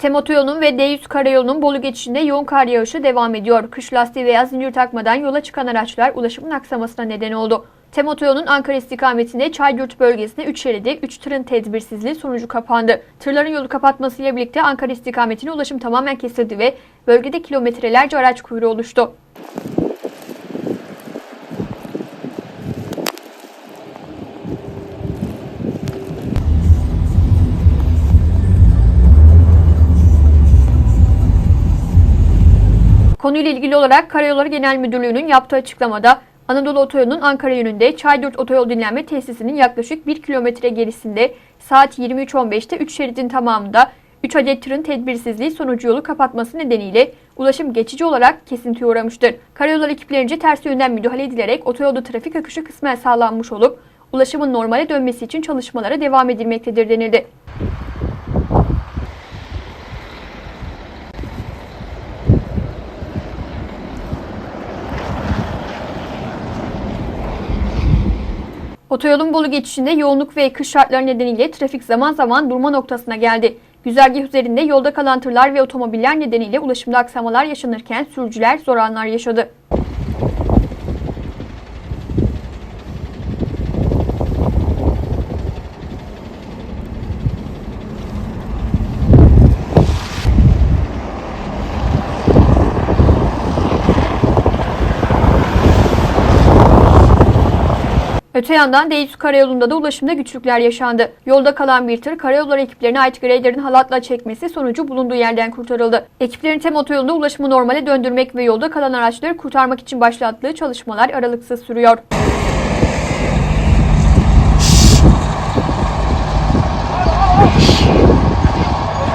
Tem otoyolunun ve D100 karayolunun Bolu geçişinde yoğun kar yağışı devam ediyor. Kış lastiği veya zincir takmadan yola çıkan araçlar ulaşımın aksamasına neden oldu. Tem otoyolunun Ankara istikametinde Çaydurt bölgesinde 3 şeridi 3 tırın tedbirsizliği sonucu kapandı. Tırların yolu kapatmasıyla birlikte Ankara istikametine ulaşım tamamen kesildi ve bölgede kilometrelerce araç kuyruğu oluştu. Konuyla ilgili olarak Karayolları Genel Müdürlüğü'nün yaptığı açıklamada Anadolu Otoyolu'nun Ankara yönünde Çaydurt Otoyol Dinlenme Tesisi'nin yaklaşık 1 kilometre gerisinde saat 23.15'te 3 şeridin tamamında 3 adet tırın tedbirsizliği sonucu yolu kapatması nedeniyle ulaşım geçici olarak kesintiye uğramıştır. Karayolları ekiplerince ters yönden müdahale edilerek otoyolda trafik akışı kısmen sağlanmış olup ulaşımın normale dönmesi için çalışmalara devam edilmektedir denildi. Otoyolun Bolu geçişinde yoğunluk ve kış şartları nedeniyle trafik zaman zaman durma noktasına geldi. Güzergah üzerinde yolda kalan tırlar ve otomobiller nedeniyle ulaşımda aksamalar yaşanırken sürücüler zor anlar yaşadı. Öte yandan D100 karayolunda da ulaşımda güçlükler yaşandı. Yolda kalan bir tır karayolları ekiplerine ait greylerin halatla çekmesi sonucu bulunduğu yerden kurtarıldı. Ekiplerin tem otoyolunda ulaşımı normale döndürmek ve yolda kalan araçları kurtarmak için başlattığı çalışmalar aralıksız sürüyor.